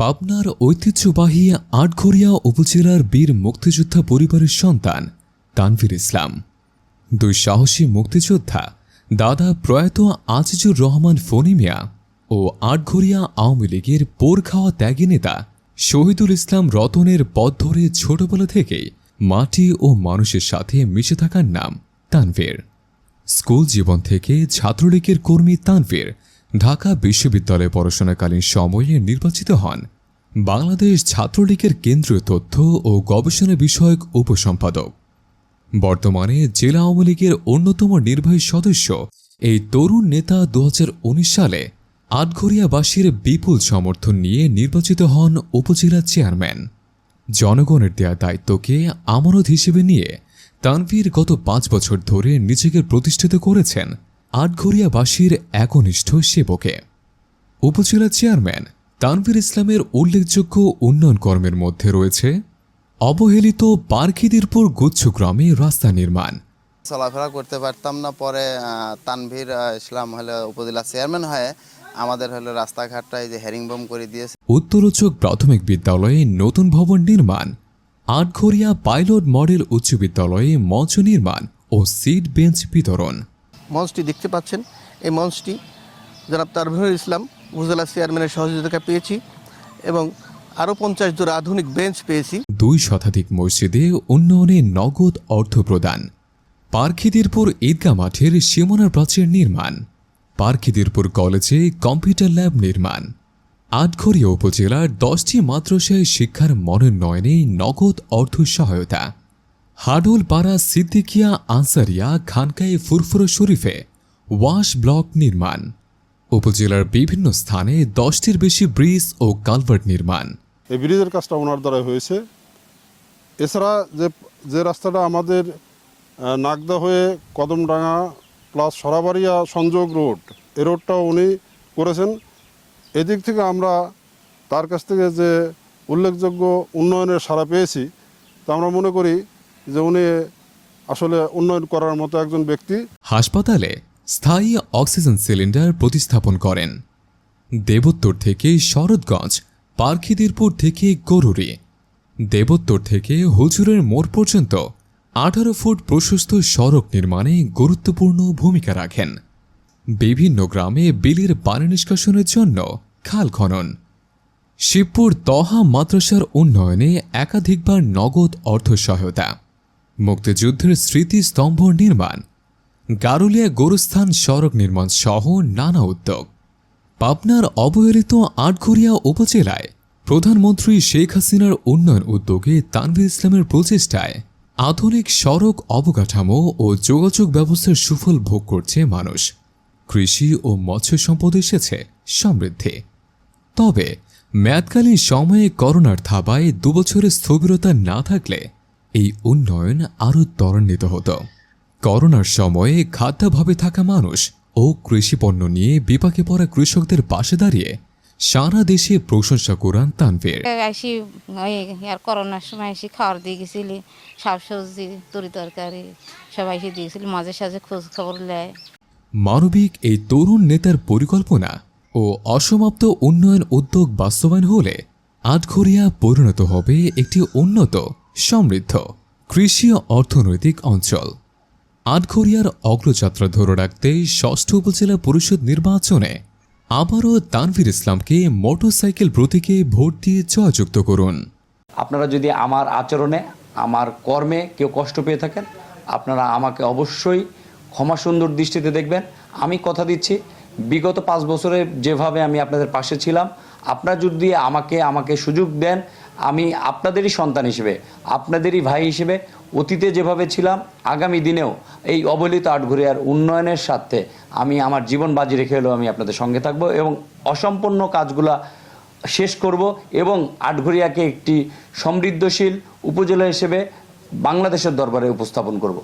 পাবনার ঐতিহ্যবাহী আটঘরিয়া উপজেলার বীর মুক্তিযোদ্ধা পরিবারের সন্তান তানভীর ইসলাম। দুই সাহসী মুক্তিযোদ্ধা, দাদা প্রয়াত আজিজুর রহমান ফনি মিয়া ও আটঘরিয়া আওয়ামী লীগের পোর খাওয়া ত্যাগী নেতা শহীদুল ইসলাম রতনের পথ ধরে ছোটবেলা থেকেই মাটি ও মানুষের সাথে মিশে থাকার নাম তানভীর। স্কুল জীবন থেকে ছাত্রলীগের কর্মী তানভীর ঢাকা বিশ্ববিদ্যালয়ে পড়াশোনাকালীন সময়ে নির্বাচিত হন। বাংলাদেশ ছাত্রলীগের কেন্দ্রীয় তথ্য ও গবেষণা বিষয়ক উপসম্পাদক। বর্তমানে জেলা আওয়ামী লীগের অন্যতম নির্বাহী সদস্য এই তরুণ নেতা দু হাজার উনিশ সালে আটঘরিয়াবাসীর বিপুল সমর্থন নিয়ে নির্বাচিত হন উপজেলা চেয়ারম্যান। জনগণের দেয়া দায়িত্বকে আমানত হিসেবে নিয়ে তানভীর গত পাঁচ বছর ধরে নিজেকে প্রতিষ্ঠিত করেছেন। আটঘরিয়াবাসীর একনিষ্ঠ সেবকে। উপজেলা চেয়ারম্যান তানভীর ইসলামের উল্লেখযোগ্য উন্নয়ন কর্মের মধ্যে রয়েছে অবহেলিত পার্কিদিরপুর গুচ্ছগ্রামে রাস্তা নির্মাণ। চলাফেরা করতে পারতাম না পরে তানভীর ইসলাম হলে উপজেলা চেয়ারম্যান হয়ে আমাদের হলো রাস্তাঘাটটা এই যে হেরিংবম করে দিয়েছে। উত্তরোচক প্রাথমিক বিদ্যালয়ে নতুন ভবন নির্মাণ আটঘরিয়া পাইলট মডেল উচ্চ বিদ্যালয়ে মঞ্চ নির্মাণ ও সিট বেঞ্চ বিতরণ। মঞ্চটি দেখতে পাচ্ছেন। এই মঞ্চটি জনাব তারভিনুল ইসলাম উপজেলা চেয়ারম্যানের সহযোগিতা পেয়েছি এবং আরও পঞ্চাশ জোড়া আধুনিক বেঞ্চ পেয়েছি। দুই শতাধিক মসজিদে উন্নয়নে নগদ অর্থ প্রদান। পার্কিদিরপুর ঈদগা মাঠের সীমানার প্রাচীর নির্মাণ। পার্কিদিরপুর কলেজে কম্পিউটার ল্যাব নির্মাণ। আটঘরিয়া উপজেলার দশটি মাদ্রাসায় শিক্ষার মনোন্নয়নে নগদ অর্থ সহায়তা। হাডুলপাড়া সিদ্দিকিয়া আনসারিয়া খানকায়ে ফুরফুরা শরীফে ওয়াশ ব্লক নির্মাণ। উপজেলার বিভিন্ন স্থানে দশটির বেশি ব্রিজ ও কালভার্ট নির্মাণ। এই ব্রিজের কাজটা ওনার দ্বারা হয়েছে। এছাড়া যে যে রাস্তাটা আমাদের নাগদা হয়ে কদমডাঙ্গা প্লাস সরাবাড়িয়া সংযোগ রোড এই রোডটাও উনি করেছেন। এদিক থেকে আমরা তার কাছ থেকে যে উল্লেখযোগ্য উন্নয়নের সাড়া পেয়েছি, তা আমরা মনে করি যে উনি আসলে উন্নয়ন করার মতো একজন ব্যক্তি। হাসপাতালে স্থায়ী অক্সিজেন সিলিন্ডার প্রতিস্থাপন করেন। দেবোত্তর থেকে শরৎগঞ্জ, পার্খিদিরপুর থেকে গরুরি দেবোত্তর থেকে হুজুরের মোড় পর্যন্ত আঠারো ফুট প্রশস্ত সড়ক নির্মাণে গুরুত্বপূর্ণ ভূমিকা রাখেন। বিভিন্ন গ্রামে বিলের পানি নিষ্কাশনের জন্য খাল খনন। শিবপুর তহা মাদ্রাসার উন্নয়নে একাধিকবার নগদ অর্থ সহায়তা। মুক্তিযুদ্ধের স্মৃতিস্তম্ভ নির্মাণ। গারুলিয়া গোরস্থান সড়ক নির্মাণ সহ নানা উদ্যোগ। পাবনার অবহেলিত আটঘরিয়া উপজেলায় প্রধানমন্ত্রী শেখ হাসিনার উন্নয়ন উদ্যোগে তানভীর ইসলামের প্রচেষ্টায় আধুনিক সড়ক অবকাঠামো ও যোগাযোগ ব্যবস্থার সুফল ভোগ করছে মানুষ। কৃষি ও মৎস্য সম্পদ এসেছে সমৃদ্ধি। তবে মেয়াদকালীন সময়ে করোনার থাবায় দুবছরের স্থবিরতা না থাকলে এই উন্নয়ন আরও ত্বরান্বিত হতো। করোনার সময়ে খাদ্যাভাবে থাকা মানুষ ও কৃষিপণ্য নিয়ে বিপাকে পড়া কৃষকদের পাশে দাঁড়িয়ে সারা দেশে প্রশংসা করান তানভীর। আসি আর করোনার সময় এসে খাওয়ার দিয়ে গেছিলি সবজি তরি তরকারি সবাই এসে দিয়েছিলি মাঝে সাঝে খোঁজ খবর নেয়। মানবিক এই তরুণ নেতার পরিকল্পনা ও অসমাপ্ত উন্নয়ন উদ্যোগ বাস্তবায়ন হলে আটঘরিয়া পরিণত হবে একটি উন্নত সমৃদ্ধ কৃষি ও অর্থনৈতিক অঞ্চল। আটঘরিয়ার অগ্রযাত্রা ধরে রাখতে ষষ্ঠ উপজেলা পরিষদ নির্বাচনে আবারও তানভীর ইসলামকে মোটরসাইকেল প্রতীকে ভোট দিয়ে জয়যুক্ত করুন। আপনারা যদি আমার আচরণে, আমার কর্মে কেউ কষ্ট পেয়ে থাকেন, আপনারা আমাকে অবশ্যই ক্ষমা সুন্দর দৃষ্টিতে দেখবেন। আমি কথা দিচ্ছি বিগত পাঁচ বছরে যেভাবে আমি আপনাদের পাশে ছিলাম, আপনারা যদি আমাকে আমাকে সুযোগ দেন, আমি আপনাদেরই সন্তান হিসেবে, আপনাদেরই ভাই হিসেবে অতীতে যেভাবে ছিলাম, আগামী দিনেও এই অবহেলিত আটঘরিয়ার উন্নয়নের স্বার্থে আমি আমার জীবন বাজি রেখে হলেও আমি আপনাদের সঙ্গে থাকব এবং অসম্পূর্ণ কাজগুলা শেষ করব এবং আটঘরিয়াকে একটি সমৃদ্ধশীল উপজেলা হিসেবে বাংলাদেশের দরবারে উপস্থাপন করব।